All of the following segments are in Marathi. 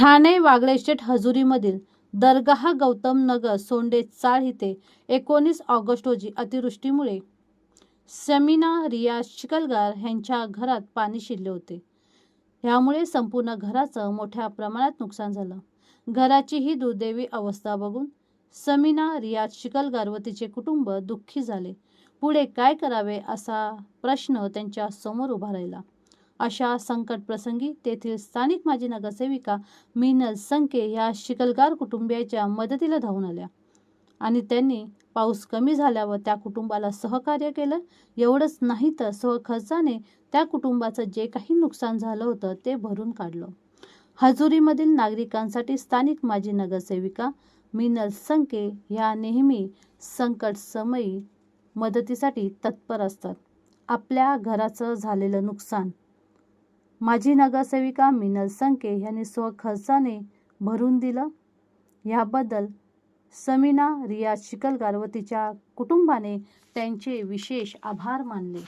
ठाणे वागळेशेठ हजुरीमधील दरगाह गौतम नगर सोंडे चाळ इथे एकोणीस ऑगस्ट रोजी अतिवृष्टीमुळे समीना रियाज चिखलगार यांच्या घरात पाणी शिरले होते. ह्यामुळे संपूर्ण घराचं मोठ्या प्रमाणात नुकसान झालं. घराची ही दुर्दैवी अवस्था बघून समीना रियाज चिखलगार व तिचे कुटुंब दुःखी झाले. पुढे काय करावे असा प्रश्न त्यांच्यासमोर उभा राहिला. अशा संकट प्रसंगी तेथील स्थानिक माजी नगरसेविका मिनल संके या शिकलगार कुटुंबियाच्या मदतीला धावून आल्या. आणि त्यांनी पाऊस कमी झाल्यावर त्या कुटुंबाला सहकार्य केलं. एवढंच नाही तर सहखर्चाने त्या कुटुंबाचं जे काही नुकसान झालं होतं ते भरून काढलं. हजुरीमधील नागरिकांसाठी स्थानिक माजी नगरसेविका मिनल संके ह्या नेहमी संकट समयी मदतीसाठी तत्पर असतात. आपल्या घराचं झालेलं नुकसान माजी नगरसेविका मिनल संके यांनी स्वखर्चाने भरून दिलं. याबद्दल समीना रियाज शिकलगार व तिच्या कुटुंबाने त्यांचे विशेष आभार मानले.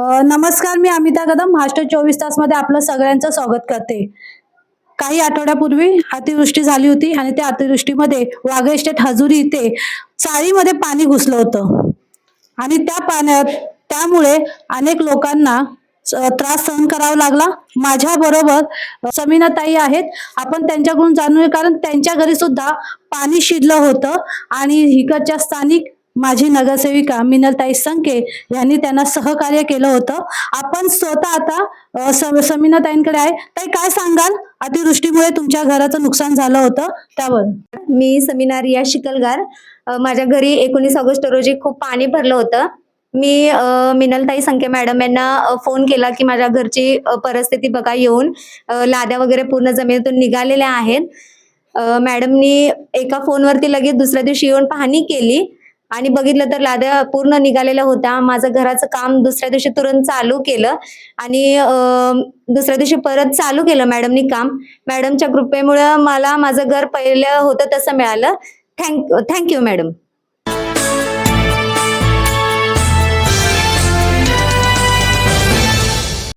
नमस्कार मी अमिता कदम महाराष्ट्र चोवीस तासमध्ये आपलं सगळ्यांचं स्वागत करते. काही आठवड्यापूर्वी अतिवृष्टी झाली होती आणि त्या अतिवृष्टीमध्ये वाघ स्टेट हजुरी इथे चाळीमध्ये पाणी घुसलं होतं. आणि त्या पाण्यात त्यामुळे अनेक लोकांना त्रास सहन करावा लागला. माझ्या बरोबर समीनाताई आहेत. आपण त्यांच्याकडून जाणूया कारण त्यांच्या घरी सुद्धा पाणी शिरलं होतं आणि इकडच्या स्थानिक माझी नगरसेविका मिनलताई संके यांनी त्यांना सहकार्य केलं होतं. आपण स्वतः आता समीनाताईंकडे आहे. ताई काय सांगाल? अतिवृष्टीमुळे तुमच्या घराचं नुकसान झालं होतं त्यावर. मी समीना रिया शिकलगार. माझ्या घरी एकोणीस ऑगस्ट रोजी खूप पाणी भरलं होतं. मी मिनलताई संके मॅडम यांना फोन केला की माझ्या घरची परिस्थिती बघा येऊन लाद्या वगैरे पूर्ण जमिनीतून निघालेल्या आहेत. मॅडमनी एका फोनवरती लगेच दुसऱ्या दिवशी येऊन पाहणी केली. आणि बघितलं तर लाद्या पूर्ण निघालेल्या होत्या. माझं घराचं काम दुसऱ्या दिवशी तुरंत चालू केलं. आणि दुसऱ्या दिवशी परत चालू केलं मॅडमनी काम. मॅडमच्या कृपेमुळं मला माझं घर पहिलं होतं तसं मिळालं. Thank thank you madam.